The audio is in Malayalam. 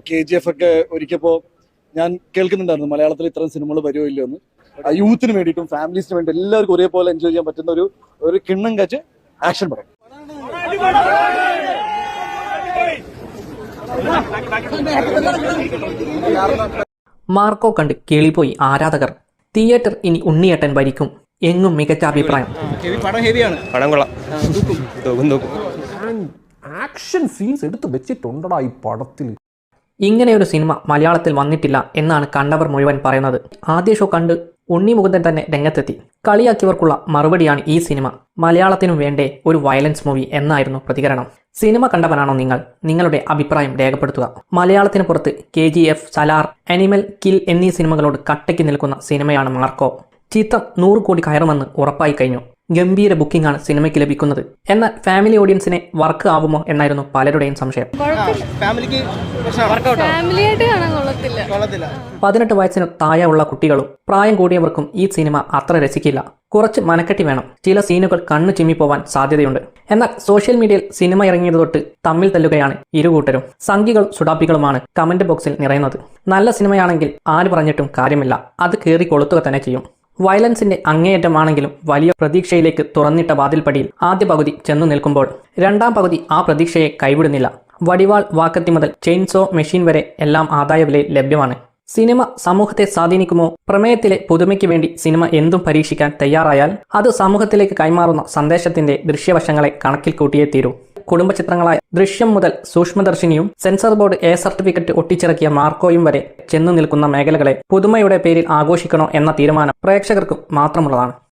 കെ ജി എഫ് ഒക്കെ ഒരിക്കപ്പോ ഞാൻ കേൾക്കുന്നുണ്ടായിരുന്നു മലയാളത്തിൽ ഇത്തരം സിനിമകൾ വരുമോ ഇല്ലയോ എന്ന്. യൂത്തിന് വേണ്ടിയിട്ടും ഫാമിലീസിന് വേണ്ടി എല്ലാവർക്കും ഒരേപോലെ എൻജോയ് ചെയ്യാൻ പറ്റുന്ന ഒരു ഒരു കിണ്ണം കാച്ച് ആക്ഷൻ പടം മാർക്കോ കണ്ട് കേളിപ്പോയി ആരാധകർ. തിയേറ്റർ ഇനി ഉണ്ണിയേട്ടൻ ഭരിക്കും. എങ്ങും മികച്ച അഭിപ്രായം. ആക്ഷൻ സീൻസ് എടുത്ത് വെച്ചിട്ടുണ്ടടാ ഈ പടത്തിൽ ഇങ്ങനെയൊരു സിനിമ മലയാളത്തിൽ വന്നിട്ടില്ല എന്നാണ് കണ്ടവർ മുഴുവൻ പറയുന്നത്. ആദ്യ ഷോ കണ്ട് ഉണ്ണി മുകുന്ദൻ തന്നെ രംഗത്തെത്തി. കളിയാക്കിയവർക്കുള്ള മറുപടിയാണ് ഈ സിനിമ. മലയാളത്തിനും വേണ്ടേ ഒരു വയലൻസ് മൂവി എന്നായിരുന്നു പ്രതികരണം. സിനിമ കണ്ടവനാണോ നിങ്ങൾ? നിങ്ങളുടെ അഭിപ്രായം രേഖപ്പെടുത്തുക. മലയാളത്തിന് പുറത്ത് K G F Salaar Animal Kill എന്നീ സിനിമകളോട് കട്ടയ്ക്ക് നിൽക്കുന്ന സിനിമയാണ് മാർക്കോ. ചിത്രം നൂറ് കോടി കയറുമെന്ന് ഉറപ്പായി കഴിഞ്ഞു. ഗംഭീര ബുക്കിംഗ് ആണ് സിനിമയ്ക്ക് ലഭിക്കുന്നത്. എന്നാൽ ഫാമിലി ഓഡിയൻസിനെ വർക്ക് ആവുമോ എന്നായിരുന്നു പലരുടെയും സംശയം. പതിനെട്ട് വയസ്സിന് താഴെയുള്ള കുട്ടികളും പ്രായം കൂടിയവർക്കും ഈ സിനിമ അത്ര രസിക്കില്ല. കുറച്ച് മനക്കെട്ടി വേണം. ചില സീനുകൾ കണ്ണു ചിമ്മിപ്പോവാൻ സാധ്യതയുണ്ട്. എന്നാൽ സോഷ്യൽ മീഡിയയിൽ സിനിമ ഇറങ്ങിയത് തൊട്ട് തമ്മിൽ തല്ലുകയാണ് ഇരുകൂട്ടരും. സംഖികളും സുഡാപ്പികളുമാണ് കമന്റ് ബോക്സിൽ നിറയുന്നത്. നല്ല സിനിമയാണെങ്കിൽ ആര് പറഞ്ഞിട്ടും കാര്യമില്ല. അത് കയറി കൊളുത്തുക തന്നെ ചെയ്യും. വയലൻസിന്റെ അങ്ങേയറ്റമാണെങ്കിലും വലിയ പ്രതീക്ഷയിലേക്ക് തുറന്നിട്ട വാതിൽപ്പടിയിൽ ആദ്യ പകുതി ചെന്നു നിൽക്കുമ്പോൾ രണ്ടാം പകുതി ആ പ്രതീക്ഷയെ കൈവിടുന്നില്ല. വടിവാൾ വാക്കത്തി മുതൽ ചെയിൻസോ മെഷീൻ വരെ എല്ലാം ആദായ വിലയിൽ ലഭ്യമാണ്. സിനിമ സമൂഹത്തെ സ്വാധീനിക്കുമോ? പ്രമേയത്തിലെ പുതുമയ്ക്ക് വേണ്ടി സിനിമ എന്തും പരീക്ഷിക്കാൻ തയ്യാറായാൽ അത് സമൂഹത്തിലേക്ക് കൈമാറുന്ന സന്ദേശത്തിന്റെ ദൃശ്യവശങ്ങളെ കണക്കിൽ കൂട്ടിയേ തീരൂ. കുടുംബ ചിത്രങ്ങളായ ദൃശ്യം മുതൽ സൂക്ഷ്മദർശിനിയും സെൻസർ ബോർഡ് എ സർട്ടിഫിക്കറ്റ് ഒട്ടിച്ചിറക്കിയ മാർക്കോയും വരെ ചെന്നു നിൽക്കുന്ന മേഖലകളെ പുതുമയുടെ പേരിൽ ആഘോഷിക്കണോ എന്ന തീരുമാനം പ്രേക്ഷകർക്കും മാത്രമുള്ളതാണ്.